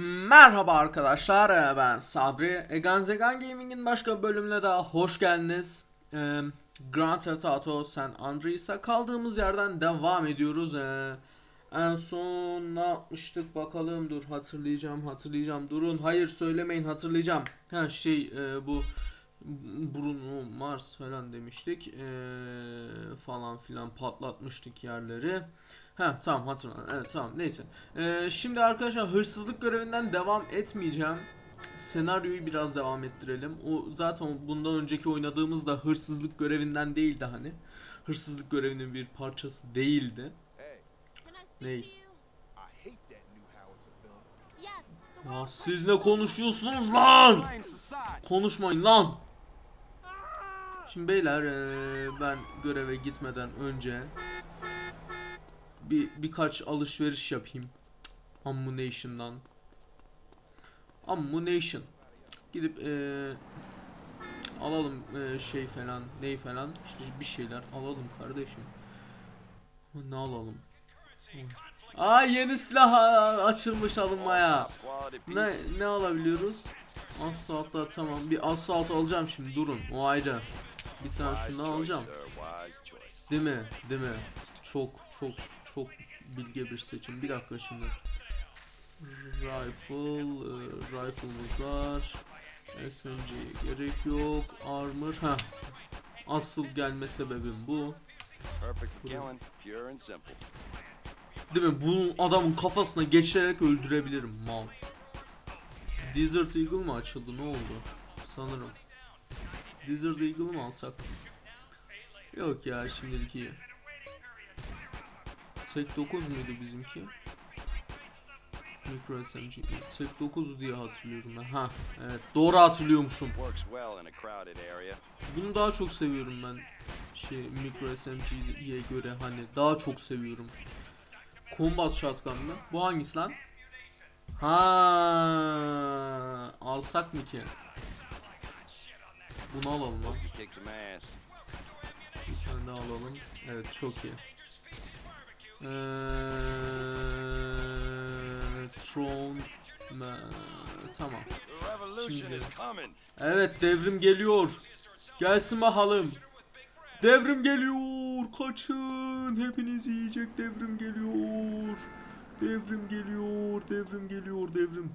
Merhaba arkadaşlar ee, ben Sabri. Egan Zegan Gaming'in başka bölümüne daha hoş geldiniz. Ee, Grand Theft Auto San Andreas'a kaldığımız yerden devam ediyoruz. Ee, En son ne yapmıştık bakalım dur hatırlayacağım hatırlayacağım. Durun hayır söylemeyin hatırlayacağım. Ha şey e, bu Bruno Mars falan demiştik ee, falan filan patlatmıştık yerleri Ha tamam hatırladım. Evet tamam neyse. Ee, şimdi arkadaşlar hırsızlık görevinden devam etmeyeceğim. Senaryoyu biraz devam ettirelim. O zaten bundan önceki oynadığımız da hırsızlık görevinden değildi hani. Hırsızlık görevinin bir parçası değildi. Ney? Ya siz ne konuşuyorsunuz lan? Konuşmayın lan. Şimdi beyler eee, ben göreve gitmeden önce bir birkaç alışveriş yapayım. Ammunition'dan. Ammunition. Gidip eee, alalım eee, şey falan, ney falan. İşte bir şeyler alalım kardeşim. Ne alalım? Aa yeni silah açılmış alınmaya. Ne ne alabiliyoruz? Assault'ta tamam. Bir assault alacağım şimdi durun. O ayrı. Bir tane şundan alacağım. Değil mi? Değil mi? Çok çok çok bilge bir seçim. Bir dakika şimdi. Rifle, e, rifle'ımız var. SMG gerek yok. Armor. Ha. Asıl gelme sebebim bu. Değil mi? Bu adamın kafasına geçirerek öldürebilirim mal. Desert Eagle mı açıldı? Ne oldu? Sanırım. Desert Eagle mı alsak? Yok ya şimdilik iyi. Tek 9 muydu bizimki? Micro SMG. Tek 9 diye hatırlıyorum ben. Ha, evet. Doğru hatırlıyormuşum. Bunu daha çok seviyorum ben. Şey Micro SMG'ye göre hani daha çok seviyorum. Combat Shotgun mı? Bu hangisi lan? Ha, alsak mı ki? Bunu alalım lan. Bir tane daha alalım. Evet çok iyi. Eee Tron Ma- tamam. Şimdi-. Evet devrim geliyor. Gelsin bakalım. Devrim geliyor. Kaçın. Hepiniz yiyecek devrim geliyor. Devrim geliyor. Devrim geliyor. Devrim.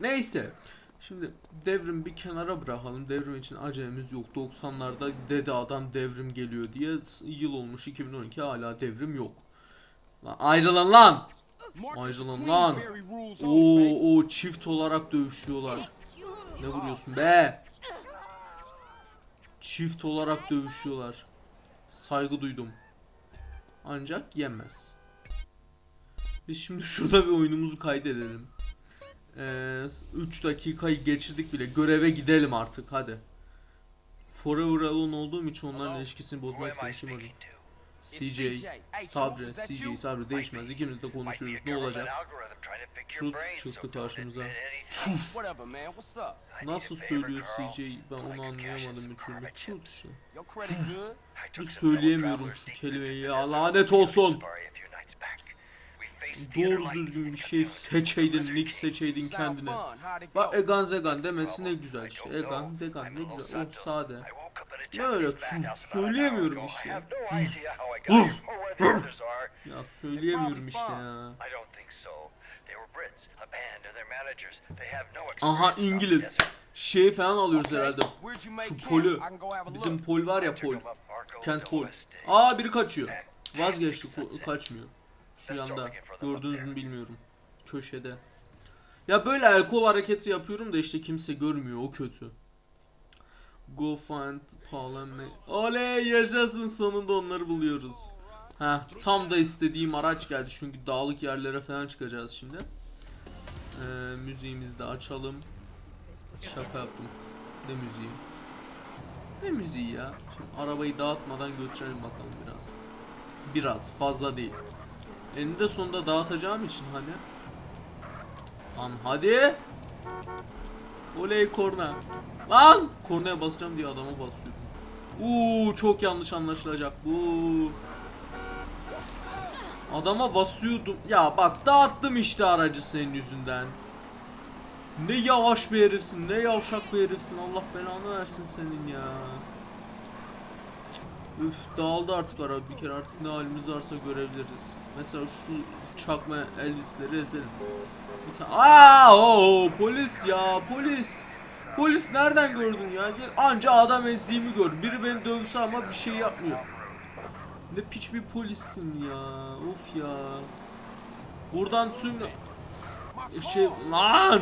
Neyse. Şimdi devrim bir kenara bırakalım. Devrim için acelemiz yok. 90'larda dedi adam devrim geliyor diye yıl olmuş 2012 hala devrim yok. Lan ayrılın lan. Ayrılın lan. Oo, o çift olarak dövüşüyorlar. Ne vuruyorsun be? Çift olarak dövüşüyorlar. Saygı duydum. Ancak yenmez. Biz şimdi şurada bir oyunumuzu kaydedelim. 3 dakikayı geçirdik bile. Göreve gidelim artık hadi. Forever Alone olduğum için onların ilişkisini bozmak istedim. CJ, Sabri, CJ, Sabri değişmez. İkimiz de konuşuyoruz. Ne olacak? Truth çıktı karşımıza. Nasıl söylüyor CJ? Ben onu anlayamadım bir türlü. Truth işte. Bir söyleyemiyorum şu kelimeyi ya. Lanet olsun. Doğru düzgün bir şey seçeydin, nick seçeydin kendine. Bak? Egan Zegan demesi ne güzel işte. Egan Zegan ne güzel. O sade. Ne öyle söyleyemiyorum işte. Ya söyleyemiyorum işte ya. Aha İngiliz. Şey falan alıyoruz herhalde. Şu polü. Bizim pol var ya pol. Kent pol. Aa biri kaçıyor. Vazgeçti kaçmıyor. Şu yanda. Gördünüz mü bilmiyorum. Köşede. Ya böyle el kol hareketi yapıyorum da işte kimse görmüyor o kötü. Go find Paul and May. Oley yaşasın sonunda onları buluyoruz. Ha tam da istediğim araç geldi çünkü dağlık yerlere falan çıkacağız şimdi. Ee, müziğimizi de açalım. Şaka yaptım. Ne müziği? Ne müziği ya? Şimdi arabayı dağıtmadan götürelim bakalım biraz. Biraz fazla değil. Eninde sonunda dağıtacağım için hani. Lan hadi. Oley korna. Lan kornaya basacağım diye adama basıyordum. Uuu çok yanlış anlaşılacak bu. Adama basıyordum. Ya bak dağıttım işte aracı senin yüzünden. Ne yavaş bir herifsin, ne yavşak bir herifsin. Allah belanı versin senin ya. Üf dağıldı artık araba bir kere artık ne halimiz varsa görebiliriz. Mesela şu çakma Elvis'leri ezelim. Bir. Aa, oo, polis ya polis. Polis nereden gördün ya? Gel anca adam ezdiğimi gör. Biri beni dövse ama bir şey yapmıyor. Ne piç bir polissin ya. Of ya. Buradan tüm şey lan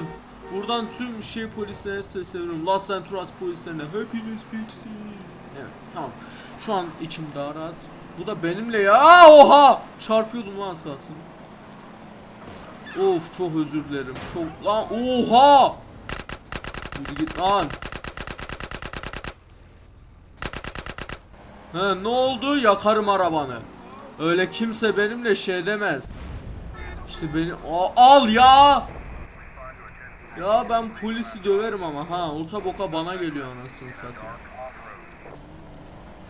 buradan tüm şey polislerine sesleniyorum. Los Santos polislerine hepiniz piçsiniz. Evet tamam. Şu an içim daha rahat. Bu da benimle ya. Oha! Çarpıyordum lan az kalsın. Of çok özür dilerim. Çok lan oha! Yürü git lan. He ne oldu? Yakarım arabanı. Öyle kimse benimle şey demez. İşte beni Aa, al ya. Ya ben polisi döverim ama ha ota boka bana geliyor anasını satayım.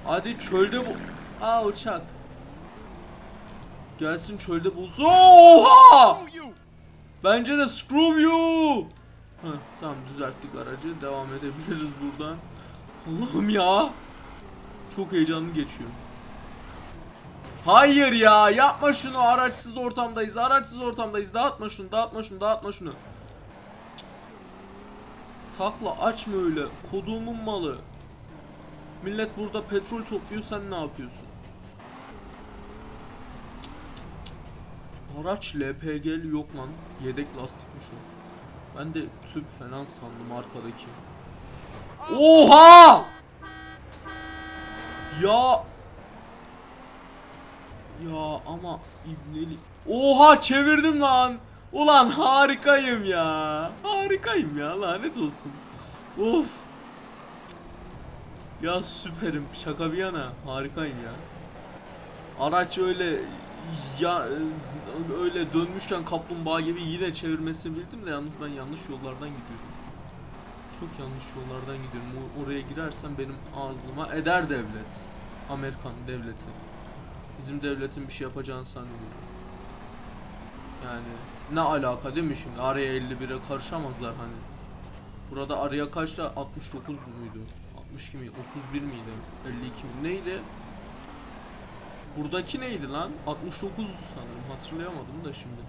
Hadi çölde bu. Aa uçak. Gelsin çölde bulsun. Oha! Bence de screw you. Heh, tamam düzelttik aracı. Devam edebiliriz buradan. Allah'ım ya. Çok heyecanlı geçiyor. Hayır ya yapma şunu araçsız ortamdayız araçsız ortamdayız dağıtma şunu dağıtma şunu dağıtma şunu Sakla açma öyle koduğumun malı Millet burada petrol topluyor sen ne yapıyorsun Araç LPG'li yok lan yedek lastikmiş o Ben de tüp falan sandım arkadaki Oha Ya ya ama ibneli. Oha çevirdim lan. Ulan harikayım ya. Harikayım ya lanet olsun. Of. Ya süperim şaka bir yana harikayım ya. Araç öyle ya öyle dönmüşken kaplumbağa gibi yine çevirmesini bildim de yalnız ben yanlış yollardan gidiyorum. Çok yanlış yollardan gidiyorum. Oraya girersem benim ağzıma eder devlet. Amerikan devleti. Bizim devletin bir şey yapacağını sanmıyorum. Yani ne alaka değil mi şimdi? Araya 51'e karışamazlar hani. Burada araya kaçta? 69 muydu? 62 miydi? 31 miydi? 52 mi? Neydi? Buradaki neydi lan? 69'du sanırım. Hatırlayamadım da şimdi.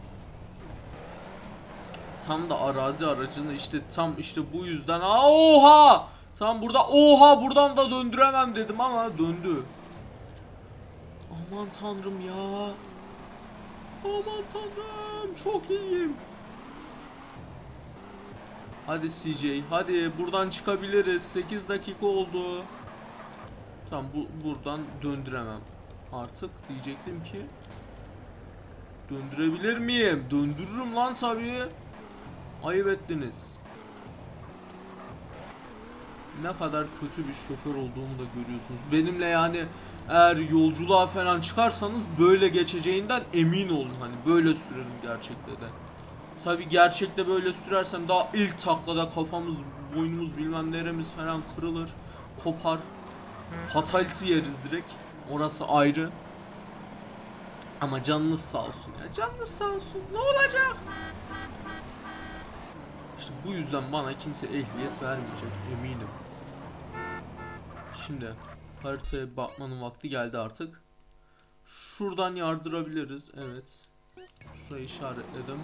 Tam da arazi aracını işte tam işte bu yüzden Aa, oha! Tam burada oha buradan da döndüremem dedim ama döndü. Aman tanrım ya. Aman tanrım çok iyiyim. Hadi CJ hadi buradan çıkabiliriz. 8 dakika oldu. Tamam bu buradan döndüremem. Artık diyecektim ki döndürebilir miyim? Döndürürüm lan tabii. Ayıp ettiniz. Ne kadar kötü bir şoför olduğumu da görüyorsunuz. Benimle yani eğer yolculuğa falan çıkarsanız böyle geçeceğinden emin olun hani böyle sürerim gerçekte de. Tabi gerçekte böyle sürersem daha ilk taklada kafamız, boynumuz bilmem neremiz falan kırılır, kopar. Fatality yeriz direkt. Orası ayrı. Ama canınız sağ olsun ya. Canınız sağ olsun. Ne olacak? İşte bu yüzden bana kimse ehliyet vermeyecek eminim. Şimdi haritaya bakmanın vakti geldi artık. Şuradan yardırabiliriz. Evet. Şurayı işaretledim.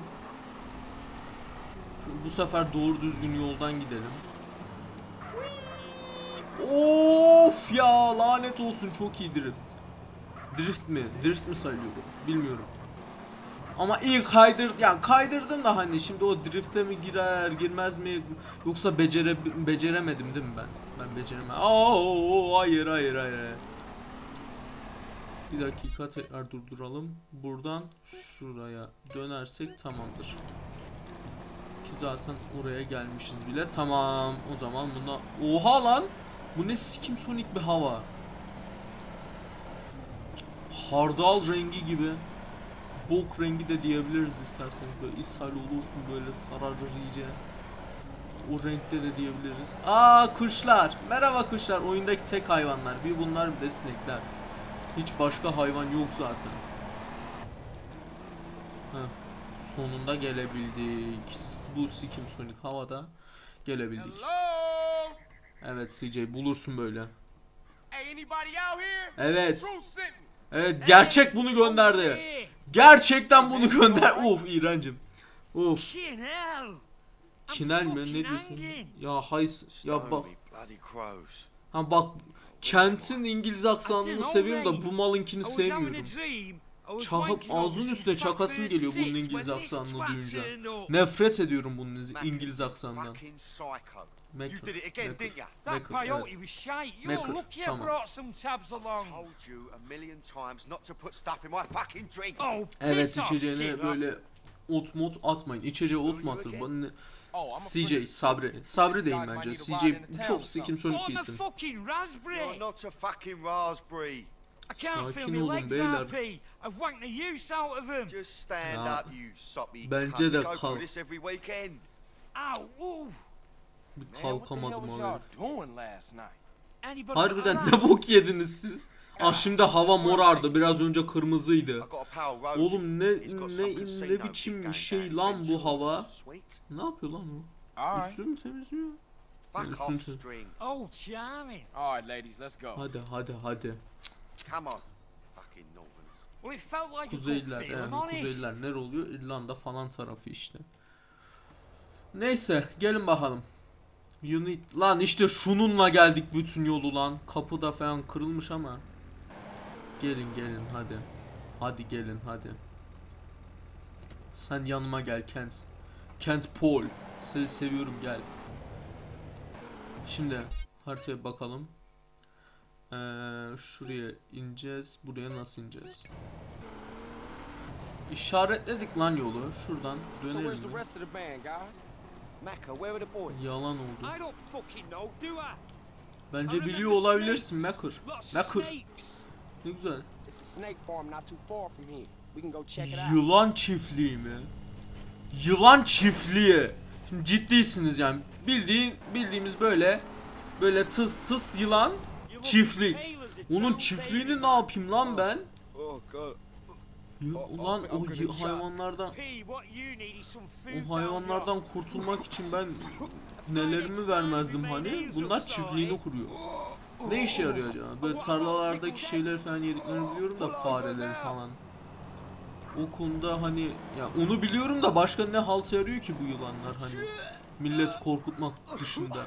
Şu, bu sefer doğru düzgün yoldan gidelim. Of ya lanet olsun çok iyi drift. Drift mi? Drift mi sayılıyorum? Bilmiyorum. Ama iyi kaydır yani kaydırdım da hani şimdi o drifte mi girer girmez mi yoksa becere beceremedim değil mi ben? Ben beceremem. Aa hayır hayır hayır. Bir dakika tekrar durduralım. Buradan şuraya dönersek tamamdır. Ki zaten oraya gelmişiz bile. Tamam. O zaman buna Oha lan. Bu ne sikim sonik bir hava. Hardal rengi gibi. Bok rengi de diyebiliriz isterseniz. Böyle ishal olursun böyle sararır iyice. O renkte de diyebiliriz. Aa kuşlar. Merhaba kuşlar. Oyundaki tek hayvanlar. Bir bunlar bir de sinekler. Hiç başka hayvan yok zaten. Heh. Sonunda gelebildik. Bu Sikim Sonic havada gelebildik. Hello? Evet CJ bulursun böyle. Evet. Evet gerçek bunu gönderdi. Gerçekten bunu gönder. Uf iğrencim. Uf. Kinel. Kinel mi ne diyorsun? Ya hay ya bak. Ha bak Kent'in İngiliz aksanını seviyorum da bu malınkini sevmiyorum. Çakıp ağzının üstüne çakasım geliyor bunun İngiliz aksanını duyunca. Nefret ediyorum bunun İz- İngiliz aksanından. Maker, You did it again, didn't ya? That peyote evet. was shite. Lucky I tamam. brought some tabs along. Told you a million times not to put stuff in my fucking drink. Oh, Evet içeceğine böyle ot mot atmayın. İçeceğe ot mu atılır? Bana ne- Oh, I'm CJ, Sabri. Sabri deyin bence. CJ çok sikim sonik bir I'm a isim. fucking raspberry. You're not a fucking raspberry. I can't feel Sakin my olun legs. RP. I've wanked the use out of them. Just stand up, you soppy bence cunt. go through this every weekend. Ow, ooh. Bir kalkamadım abi. Harbiden ne bok yediniz siz? Ah şimdi hava morardı. Biraz önce kırmızıydı. Oğlum ne ne ne biçim going şey lan bu hava? Ne yapıyor lan o? All right. Üstünü mü temizliyor? Oh, charming. All right, ladies, let's go. Hadi hadi hadi. Come on. Fucking northerners. Well, it felt like a good Kuzeyliler feeling, yani. Kuzeyliler nere oluyor? İrlanda falan tarafı işte. Neyse gelin bakalım. Unit lan işte şununla geldik bütün yolu lan. Kapıda falan kırılmış ama. Gelin gelin hadi. Hadi gelin hadi. Sen yanıma gel Kent. Kent Paul. Seni seviyorum gel. Şimdi haritaya bakalım. Ee, şuraya ineceğiz. Buraya nasıl ineceğiz? İşaretledik lan yolu. Şuradan dönelim mi? Macca, where are the boys? Yalan oldu. I don't fucking know, do I? Bence I biliyor olabilirsin Macker. snakes. Ne güzel. Yılan çiftliği mi? Yılan çiftliği. Şimdi ciddisiniz yani. Bildiğin bildiğimiz böyle böyle tıs tıs yılan Çiftlik. Onun çiftliğini ne yapayım lan ben? Ulan o hayvanlardan o hayvanlardan kurtulmak için ben nelerimi vermezdim hani? Bunlar çiftliğini kuruyor. Ne işe yarıyor acaba? Böyle tarlalardaki şeyleri falan yediklerini biliyorum da fareleri falan. O konuda hani ya onu biliyorum da başka ne halt yarıyor ki bu yılanlar hani millet korkutmak dışında.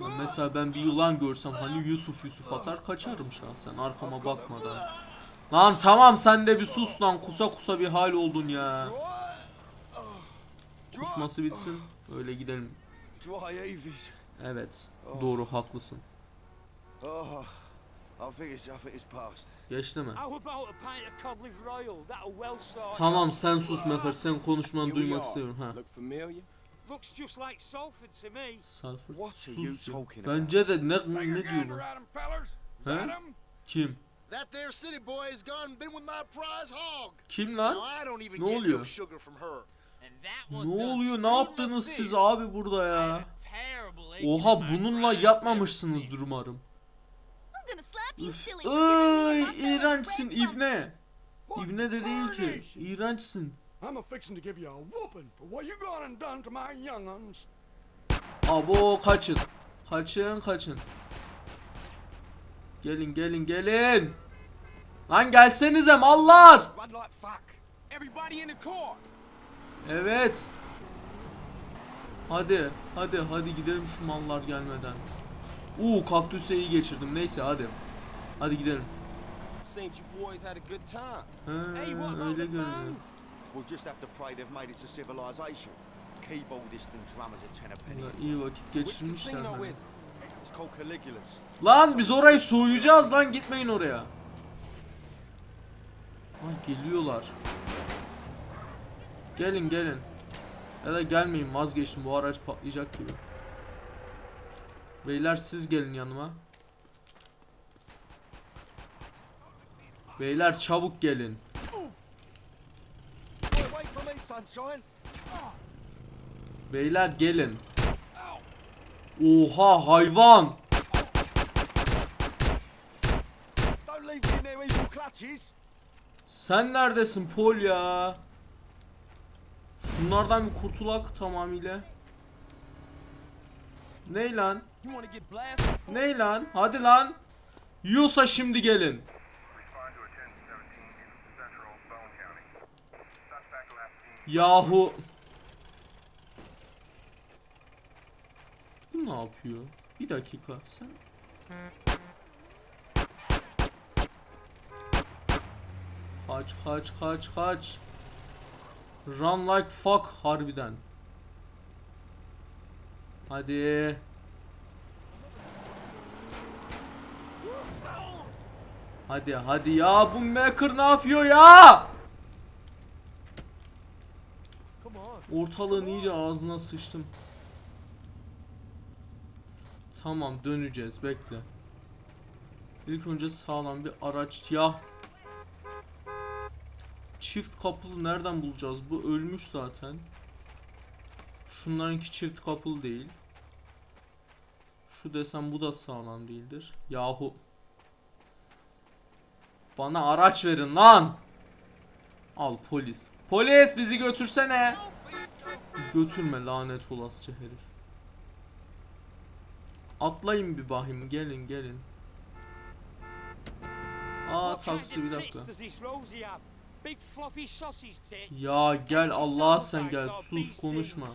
Ya mesela ben bir yılan görsem hani Yusuf Yusuf atar kaçarım şahsen arkama bakmadan. Lan tamam sen de bir sus lan kusa kusa bir hal oldun ya. Kusması bitsin öyle gidelim. Evet doğru haklısın. Geçti mi? Tamam sen sus Mefer sen konuşmanı duymak istiyorum ha. Look familiar? Looks just like Salford to me. Sus? Bence de ne ne diyor bu? He? Kim? That there city boy has gone and been with my prize hog. Kim Now lan? I don't even Ne oluyor? no sugar from her. And that one Ne oluyor? Ne yaptınız siz abi burada ya? Oha bununla yapmamışsınızdır umarım. Ay iğrençsin ibne. İbne de değil ki. İğrençsin. I'm a fixing to give you a whooping for what you gone and done to my young'uns. Abo kaçın. Kaçın kaçın. Gelin gelin gelin. Lan gelsenize mallar. Evet. Hadi hadi hadi gidelim şu mallar gelmeden. Uuu kaktüse iyi geçirdim neyse hadi. Hadi gidelim. Seems you boys had a good time. He, Hey, what about öyle görünüyor. band? We'll just have to pray they've made it to civilization. Keyboardist and drummers are ten a penny. Valla iyi vakit geçirmişler. hani. Lan biz orayı soyacağız lan gitmeyin oraya. Lan geliyorlar. Gelin gelin. Ya da gelmeyin vazgeçtim bu araç patlayacak gibi. Beyler siz gelin yanıma. Beyler çabuk gelin. Beyler gelin. Oha hayvan. Sen neredesin Pol ya? Şunlardan bir kurtulak tamamıyla. Ney lan? Ney lan? Hadi lan. Yiyorsa şimdi gelin. Respond Ne yapıyor? Bir dakika sen. Kaç kaç kaç kaç. Run like fuck harbiden. Hadi. Hadi hadi ya bu Maker ne yapıyor ya? Ortalığın iyice ağzına sıçtım. Tamam döneceğiz bekle. İlk önce sağlam bir araç ya. Çift kapılı nereden bulacağız? Bu ölmüş zaten. Şunlarınki çift kapılı değil. Şu desem bu da sağlam değildir. Yahu. Bana araç verin lan. Al polis. Polis bizi götürsene. Götürme lanet olasıca herif. Atlayın bir bahim gelin gelin. Aa taksi bir dakika. Ya gel Allah sen gel sus konuşma.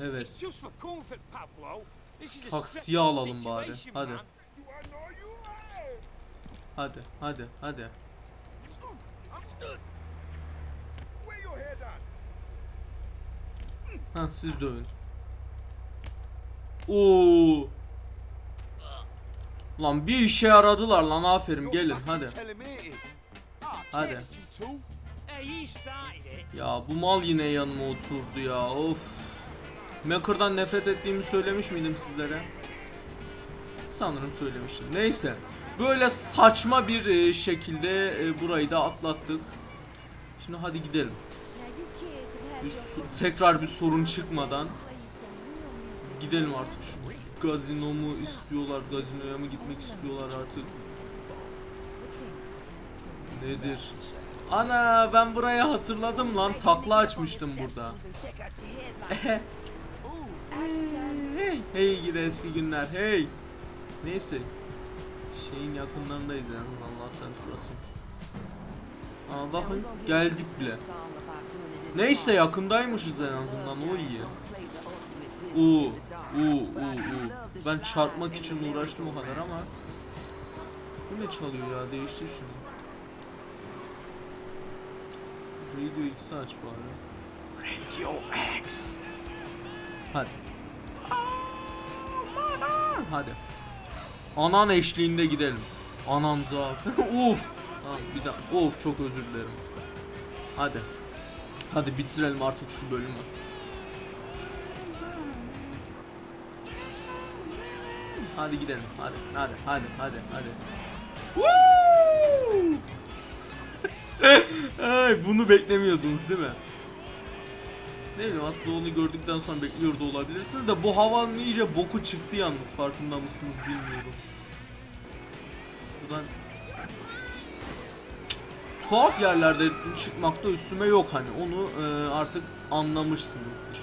Evet. Taksiye alalım bari, hadi. Hadi hadi hadi. Where your head at? Ha siz dövün. Oo. Lan bir işe yaradılar lan aferin gelin hadi. Hadi. Ya bu mal yine yanıma oturdu ya of. Maker'dan nefret ettiğimi söylemiş miydim sizlere? Sanırım söylemiştim. Neyse. Böyle saçma bir e, şekilde e, burayı da atlattık. Şimdi hadi gidelim. Bir tekrar bir sorun çıkmadan gidelim artık şu gazino mu istiyorlar, gazinoya mı gitmek istiyorlar artık? Nedir? Ana ben burayı hatırladım lan takla açmıştım burada. hey, hey gidi eski günler hey. Neyse. Şeyin yakınlarındayız yani Allah sen turasın. Aa bakın geldik bile. Neyse yakındaymışız en azından o iyi. Uuu, uuu, uuu. Ben çarpmak için uğraştım o kadar ama. Bu ne çalıyor ya değiştir şunu. Radio X'i aç bari. Radio X. Hadi. Hadi. Anan eşliğinde gidelim. Anan zaaf. Uf. Tamam bir daha. Of çok özür dilerim. Hadi. Hadi bitirelim artık şu bölümü. Hadi gidelim. Hadi. Hadi. Hadi. Hadi. Hadi. Ay, bunu beklemiyordunuz değil mi? Ne bileyim aslında onu gördükten sonra bekliyor da olabilirsiniz de bu havanın iyice boku çıktı yalnız farkında mısınız bilmiyorum. Şuradan tuhaf yerlerde çıkmakta üstüme yok hani onu e, artık anlamışsınızdır.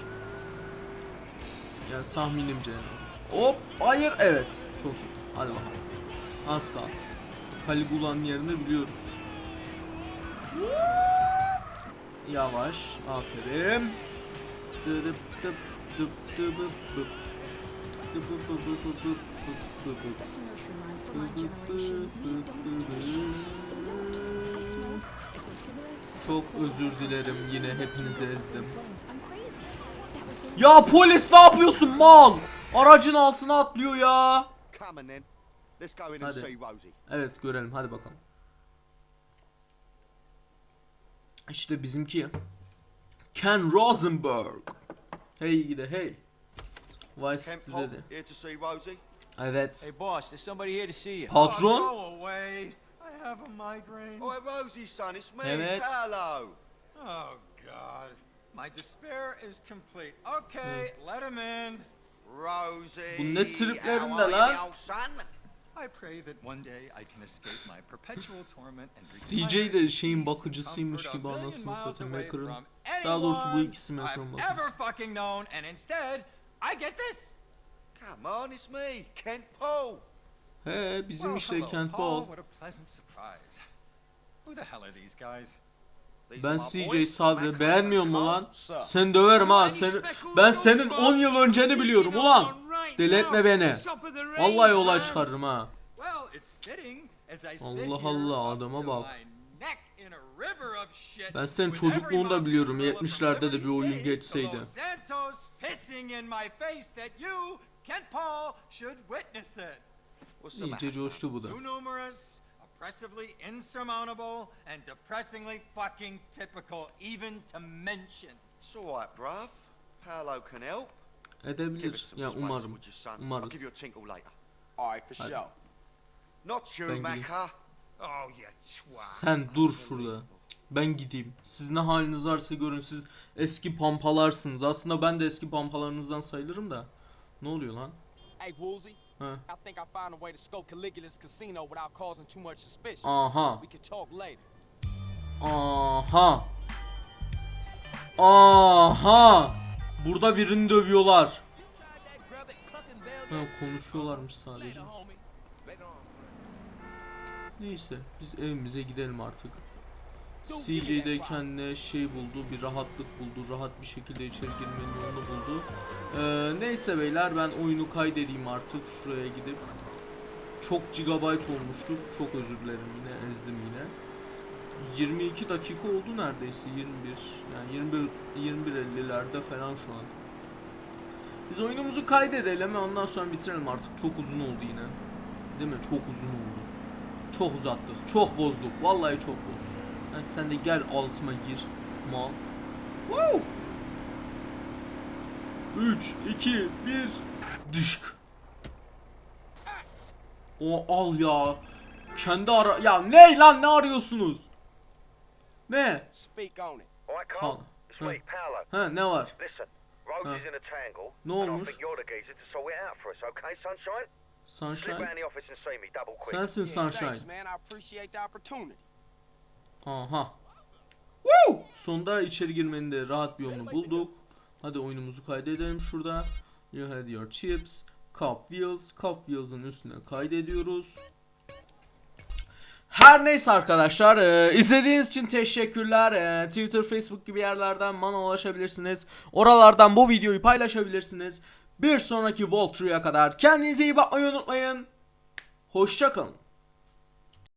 Yani tahminimce en azından. Hop hayır evet çok iyi. Hadi bakalım. Az kaldı. Caligula'nın yerini biliyoruz. Yavaş. Aferin. Dırıp dıp dıp dıbıp bıp. Dıbıp bıbı bıbı bıp bıbı. Çok özür dilerim yine hepinizi ezdim. Ya polis ne yapıyorsun mal? Aracın altına atlıyor ya. Hadi. Evet görelim hadi bakalım. İşte bizimki. Ken Rosenberg. Hey gide hey. Vice see Rosie. Evet. Hey, boss, there's somebody here to see you. Patron. I have a migraine. Oh, Rosie, son, it's me, Evet. Paolo. Oh, God. My despair is complete. Okay, let him in. Rosie. Bu ne triplerinde how are you, lan? my old son? I pray that one day I can escape my perpetual torment and CJ de in şeyin bakıcısıymış gibi a billion anasını miles satayım away Macker'ın. from Daha doğrusu bu ikisi I've bakıcısı. ever fucking known and instead I get this. Come on, it's me, Kent Paul. He bizim işte Kent Paul. Ben CJ Macca beğenmiyor mu lan? Sen döverim ha seni. Ben senin 10 yıl önceni biliyorum ulan. Deletme beni. Vallahi olay çıkarırım ha. Allah Allah, adama bak. Ben senin çocukluğunu da biliyorum. gorilla from 70'lerde de bir oyun geçseydi. Kent Paul, should witness it. İyice coştu bu da. Too numerous, oppressively insurmountable, and depressingly fucking typical even to mention. It's all right, bruv. Paolo can help. Give us Edebilir. some Ya umarım. would you, son? I'll Umarız. give you a tinkle later. All right, for sure. Not you. Macca. Oh, you twat. Sen dur şurada. Ben gideyim. Siz ne haliniz varsa görün. Siz eski pampalarsınız. Aslında ben de eski pampalarınızdan sayılırım da. Ne oluyor lan? Hey, Woolsey. Huh. I think I found a way to scope Caligula's casino without causing too much suspicion. Aha. We could talk later. Aha. Aha. Burada birini dövüyorlar. Ha, konuşuyorlarmış sadece. Neyse biz evimize gidelim artık. CJ de şey buldu, bir rahatlık buldu, rahat bir şekilde içeri girmenin yolunu buldu. Ee, neyse beyler ben oyunu kaydedeyim artık şuraya gidip. Çok gigabyte olmuştur, çok özür dilerim yine ezdim yine. 22 dakika oldu neredeyse 21 yani 21 21.50'lerde falan şu an. Biz oyunumuzu kaydedelim ve ondan sonra bitirelim artık. Çok uzun oldu yine. Değil mi? Çok uzun oldu. Çok uzattık. Çok bozduk. Vallahi çok bozduk. Ha, sen de gel altıma gir. Mal. Woo! 3, 2, 1 Dışk. O al ya. Kendi ara... Ya ne lan ne arıyorsunuz? Ne? Right, Ha. Ha. Ha ne var? Listen, Rose Huh. is in a tangle. Ne olmuş? sunshine? Sensin Sunshine. Aha. Woo! Sonunda içeri girmenin de rahat bir yolunu bulduk. Hadi oyunumuzu kaydedelim şurada. You had your chips. Cup wheels. Cup wheels'ın üstüne kaydediyoruz. Her neyse arkadaşlar e, izlediğiniz için teşekkürler. E, Twitter, Facebook gibi yerlerden bana ulaşabilirsiniz. Oralardan bu videoyu paylaşabilirsiniz. Bir sonraki walkthrough'a kadar kendinize iyi bakmayı unutmayın. Hoşçakalın.